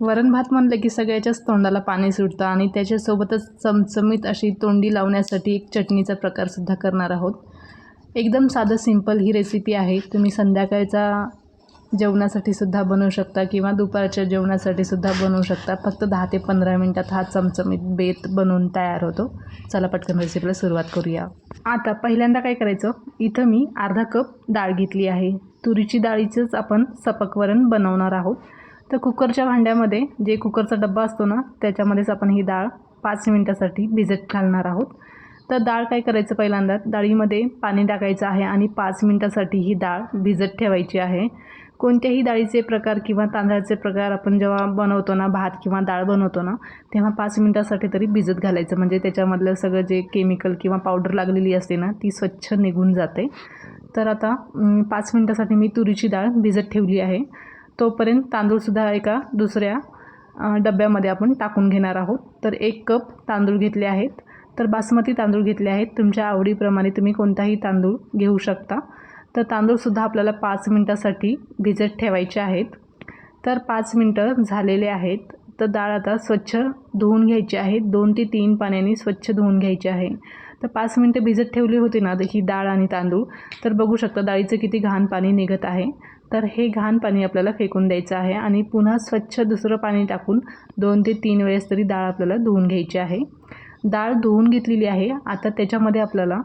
वरण भात म्हणलं की सगळ्याच्याच तोंडाला पाणी सुटतं आणि त्याच्यासोबतच चमचमीत अशी तोंडी लावण्यासाठी एक चटणीचा प्रकारसुद्धा करणार आहोत. एकदम साधं सिंपल ही रेसिपी आहे. तुम्ही संध्याकाळचा जेवणासाठी सुद्धा बनवू शकता किंवा दुपारच्या जेवणासाठी सुद्धा बनवू शकता. फक्त दहा ते पंधरा मिनटात हा चमचमीत बेत बनवून तयार होतो. चला पटकन रेसिपीला सुरुवात करूया. आता पहिल्यांदा काय करायचं? इथं मी अर्धा कप डाळ घेतली आहे. तुरीची डाळीचंच आपण सपक वरण बनवणार आहोत. तर कुकरच्या भांड्यामध्ये जे कुकरचा डब्बा असतो ना त्याच्यामध्येच आपण ही डाळ पाच मिनटासाठी भिजत घालणार आहोत. तर डाळ काय करायचं पहिल्यांदा? डाळीमध्ये पाणी टाकायचं आहे आणि पाच मिनटासाठी ही डाळ भिजत ठेवायची आहे. कोणत्याही डाळीचे प्रकार किंवा तांदळाचे प्रकार आपण जेव्हा बनवतो ना भात किंवा डाळ बनवतो ना तेव्हा पाच मिनटासाठी तरी भिजत घालायचं. म्हणजे त्याच्यामधलं सगळं जे केमिकल किंवा पावडर लागलेली असते ना ती स्वच्छ निघून जाते. तर आता पाच मिनटासाठी मी तुरीची डाळ भिजत ठेवली आहे. तोपर्यंत तांदूळसुद्धा एका दुसऱ्या डब्यामध्ये आपण टाकून घेणार आहोत. तर एक कप तांदूळ घेतले आहेत. तर बासमती तांदूळ घेतले आहेत. तुमच्या आवडीप्रमाणे तुम्ही कोणताही तांदूळ घेऊ शकता. तर तांदूळसुद्धा आपल्याला पाच मिनटासाठी भिजत ठेवायचे आहेत. तर पाच मिनटं झालेले आहेत. तर डाळ आता स्वच्छ धुवून घ्यायची आहे. दोन ते तीन पाण्याने स्वच्छ धुवून घ्यायची आहे. तर पाच मिनटं भिजत ठेवली होती ना ही डाळ आणि तांदूळ तर बघू शकता डाळीचं किती घाण पाणी निघत आहे. तर हे घाण पाणी आपल्याला फेकून द्यायचं आहे आणि पुन्हा स्वच्छ दुसरं पाणी टाकून दोन ते तीन वेळेस तरी डाळ आपल्याला धुवून घ्यायची आहे. डाळ धुवून घेतलेली आहे. आता त्याच्यामध्ये आपल्याला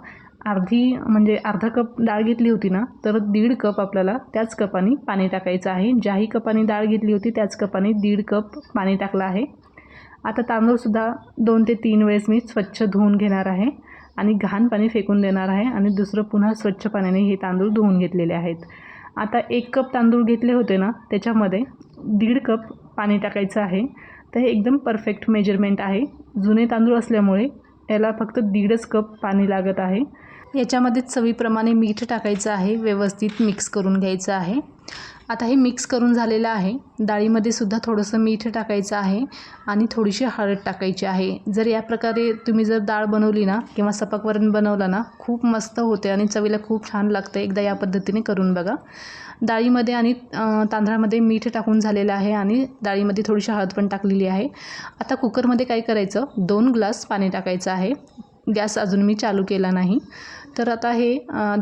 अर्धी म्हणजे अर्धा कप डाळ घेतली होती ना तर दीड कप आपल्याला त्याच कपाने पाणी टाकायचं आहे. ज्याही कपाने डाळ घेतली होती त्याच कपाने दीड कप पाणी टाकलं आहे. आता तांदूळसुद्धा दोन ते तीन वेळेस मी स्वच्छ धुवून घेणार आहे. आणि घाण पाणी फेकून देणार आहे आणि दुसरं पुन्हा स्वच्छ पाण्याने हे तांदूळ धुवून घेतलेले आहेत. आता एक कप तांदूळ घेतले होते ना त्याच्यामध्ये दीड कप पाणी टाकायचं आहे. तर हे एकदम परफेक्ट मेजरमेंट आहे. जुने तांदूळ असल्यामुळे याला फक्त दीडच कप पाणी लागत आहे. याच्यामध्ये चवीप्रमाणे मीठ टाकायचं आहे व्यवस्थित मिक्स करून घ्यायचं आहे. आता हे मिक्स करून झालेलं आहे. डाळीमध्ये सुद्धा थोडंसं मीठ टाकायचं आहे आणि थोडीशी हळद टाकायची आहे. जर या प्रकारे तुम्ही जर डाळ बनवली ना किंवा सपाकवरण बनवलं ना खूप मस्त होते आणि चवीला खूप छान लागतं एकदा या पद्धतीने करून बघा. डाळीमध्ये आणि तांदळामध्ये मीठ टाकून झालेलं आहे आणि डाळीमध्ये थोडीशी हळद पण टाकलेली आहे. आता कुकरमध्ये काय करायचं? दोन ग्लास पाणी टाकायचं आहे. गॅस अजून मी चालू केला नाही. तर आता हे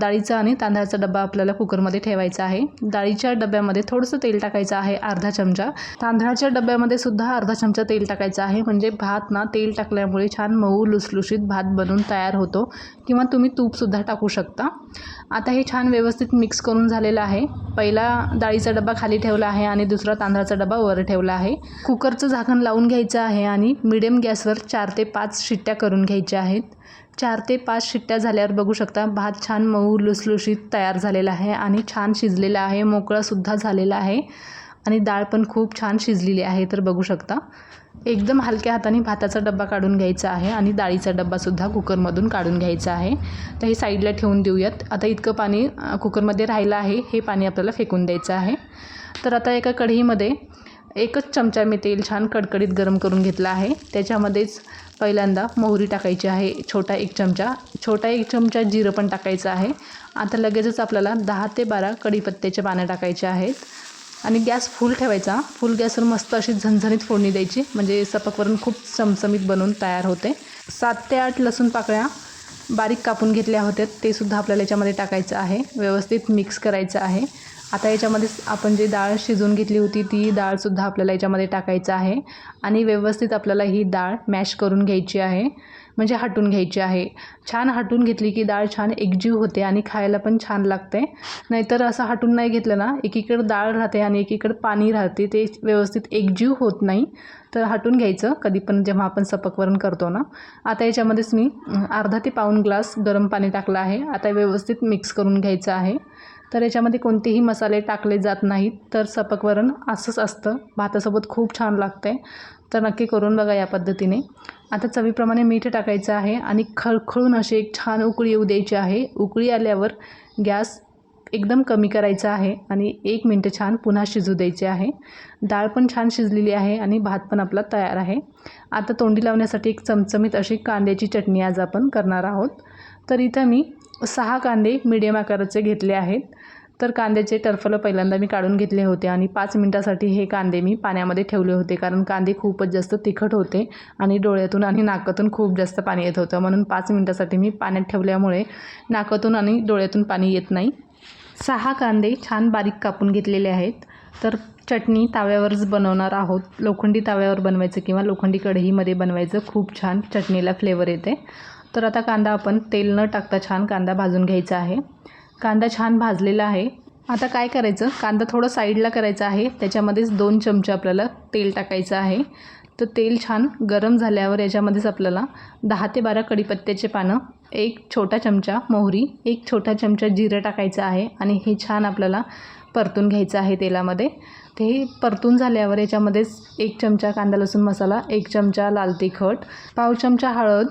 डाळीचा आणि तांदळाचा डबा आपल्याला कुकरमध्ये ठेवायचा आहे. डाळीच्या डब्यामध्ये थोडंसं तेल टाकायचं आहे अर्धा चमचा. तांदळाच्या डब्यामध्ये सुद्धा अर्धा चमचा तेल टाकायचं आहे. म्हणजे भात ना तेल टाकल्यामुळे छान मऊ लुसलुशीत भात बनून तयार होतो. किंवा तुम्ही तूपसुद्धा टाकू शकता. आता हे छान व्यवस्थित मिक्स करून झालेलं आहे. पहिला डाळीचा डबा खाली ठेवला आहे आणि दुसरा तांदळाचा डबा वर ठेवला आहे. कुकरचं झाकण लावून घ्यायचं आहे आणि मिडियम गॅसवर चार ते पाच शिट्ट्या करून घ्यायच्या आहेत. चार ते पाच शिट्ट्या झाल्यावर बघू शकता. भात छान मऊ लुसलुशीत तयार झालेला आहे आणि छान शिजलेला आहे. मोकळासुद्धा झालेला आहे आणि डाळ पण खूप छान शिजलेली आहे तर बघू शकता. एकदम हलक्या हाताने भाताचा डब्बा काढून घ्यायचा आहे आणि डाळीचा डब्बासुद्धा कुकरमधून काढून घ्यायचा आहे. तर हे साईडला ठेवून देऊयात. आता इतकं पाणी कुकरमध्ये राहिलं आहे. हे पाणी आपल्याला फेकून द्यायचं आहे. तर आता एका कढईमध्ये एकच चमचा मी तेल छान कडकडीत गरम करून घेतला आहे. त्याच्यामध्येच पहिल्यांदा मोहरी टाकायची आहे छोटा एक चमचा. छोटा एक चमचा जिरं पण टाकायचं आहे. आता लगेचच आपल्याला दहा ते बारा कढीपत्त्याच्या पानं टाकायचे आहेत. आणि गॅस फुल ठेवायचा. फुल गॅसवर मस्त अशी झणझणीत फोडणी द्यायची. म्हणजे सपकवरून खूप चमचमीत बनून तयार होते. सात ते आठ लसूण पाकळ्या बारीक कापून घेतल्या होत्या. ते सुद्धा आपल्याला याच्यामध्ये टाकायचं आहे. व्यवस्थित मिक्स करायचं आहे. आता याच्यामध्ये आपण जी डाळ शिजवून घेतली होती ती डाळसुद्धा आपल्याला याच्यामध्ये टाकायचं आहे. आणि व्यवस्थित आपल्याला ही डाळ मॅश करून घ्यायची आहे. म्हणजे हटून घ्यायची आहे. छान हटून घेतली की डाळ छान एकजीव होते आणि खायला पण छान लागते. नाहीतर असं हटून नाही घेतलं ना एकीकडे डाळ राहते आणि एकीकडे पाणी राहते ते व्यवस्थित एकजीव होत नाही. तर हटून घ्यायचं कधी पण जेव्हा आपण सपकवरण करतो ना. आता याच्यामध्येच मी अर्धा ते पाऊण ग्लास गरम पाणी टाकलं आहे. आता व्यवस्थित मिक्स करून घ्यायचं आहे. तर याच्यामध्ये कोणतेही मसाले टाकले जात नाहीत. तर सपकवरण असंच असतं. भातासोबत खूप छान लागते तर नक्की करून बघा या पद्धतीने. आता चवीप्रमाणे मीठ टाकायचं आहे आणि खळखळून अशी एक छान उकळी येऊ द्यायची आहे. उकळी आल्यावर गॅस एकदम कमी करायचा आहे आणि एक मिनटं छान पुन्हा शिजू द्यायचे आहे. डाळ पण छान शिजलेली आहे आणि भात पण आपला तयार आहे. आता तोंडी लावण्यासाठी एक चमचमीत अशी कांद्याची चटणी आज आपण करणार आहोत. तर इथं मी सहा कांदे मिडियम आकाराचे घेतले आहेत. तर कांद्याचे टरफलं पहिल्यांदा मी काढून घेतले होते आणि पाच मिनटासाठी हे कांदे मी पाण्यामध्ये ठेवले होते. कारण कांदे खूपच जास्त तिखट होते आणि डोळ्यातून आणि नाकातून खूप जास्त पाणी येत होतं. म्हणून पाच मिनटासाठी मी पाण्यात ठेवल्यामुळे नाकातून आणि डोळ्यातून पाणी येत नाही. सहा कांदे छान बारीक कापून घेतलेले आहेत. तर चटणी ताव्यावरच बनवणार आहोत. लोखंडी ताव्यावर बनवायचं किंवा लोखंडी कढईमध्ये बनवायचं खूप छान चटणीला फ्लेवर येते. तर आता कांदा आपण तेल न टाकता छान कांदा भाजून घ्यायचा आहे. कांदा छान भाजलेला आहे. आता काय करायचं? कांदा थोडं साईडला करायचा आहे. त्याच्यामध्येच दोन चमचे आपल्याला तेल टाकायचं आहे. तर तेल छान गरम झाल्यावर याच्यामध्येच आपल्याला दहा ते बारा कढीपत्त्याचे पानं एक छोटा चमचा मोहरी एक छोटा चमचा जिरं टाकायचं आहे आणि हे छान आपल्याला परतून घ्यायचं आहे तेलामध्ये. ते परतून झाल्यावर याच्यामध्येच एक चमचा कांदा लसूण मसाला एक चमचा लाल तिखट पाव चमचा हळद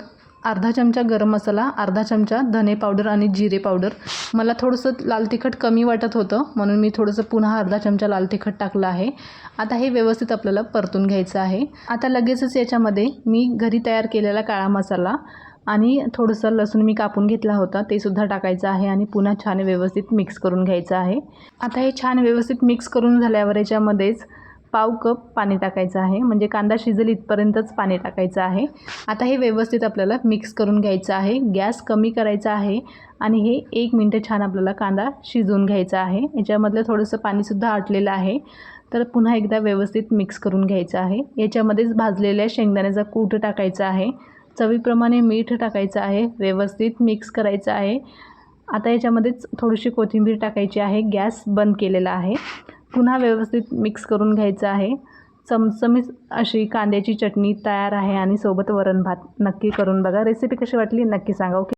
अर्धा चमचा गरम मसाला अर्धा चमचा धने पावडर आणि जिरे पावडर. मला थोडंसं लाल तिखट कमी वाटत होतं म्हणून मी थोडंसं पुन्हा अर्धा चमचा लाल तिखट टाकलं आहे. आता हे व्यवस्थित आपल्याला परतून घ्यायचं आहे. आता लगेचच याच्यामध्ये मी घरी तयार केलेला काळा मसाला आणि थोडंसं लसूण मी कापून घेतला होता ते सुद्धा टाकायचं आहे आणि पुन्हा छान व्यवस्थित मिक्स करून घ्यायचं आहे. आता हे छान व्यवस्थित मिक्स करून झाल्यावर याच्यामध्येच पाव कप पाणी टाकायचं आहे. म्हणजे कांदा शिजेल इथपर्यंतच पाणी टाकायचं आहे. आता हे व्यवस्थित आपल्याला मिक्स करून घ्यायचं आहे. गॅस कमी करायचा आहे आणि हे एक मिनटं छान आपल्याला कांदा शिजवून घ्यायचा आहे. याच्यामधलं थोडंसं पाणीसुद्धा आटलेलं आहे. तर पुन्हा एकदा व्यवस्थित मिक्स करून घ्यायचं आहे. याच्यामध्येच भाजलेल्या शेंगदाण्याचा कूट टाकायचा आहे. चवीप्रमाणे मीठ टाकायचं आहे. व्यवस्थित मिक्स करायचं आहे. आता याच्यामध्येच थोडीशी कोथिंबीर टाकायची आहे. गॅस बंद केलेला आहे. पुन्हा व्यवस्थित मिक्स करून घ्यायचं आहे. चमचमीत अशी कांद्याची चटणी तयार आहे आणि सोबत वरण भात नक्की करून बघा. रेसिपी कशी वाटली नक्की सांगा ओके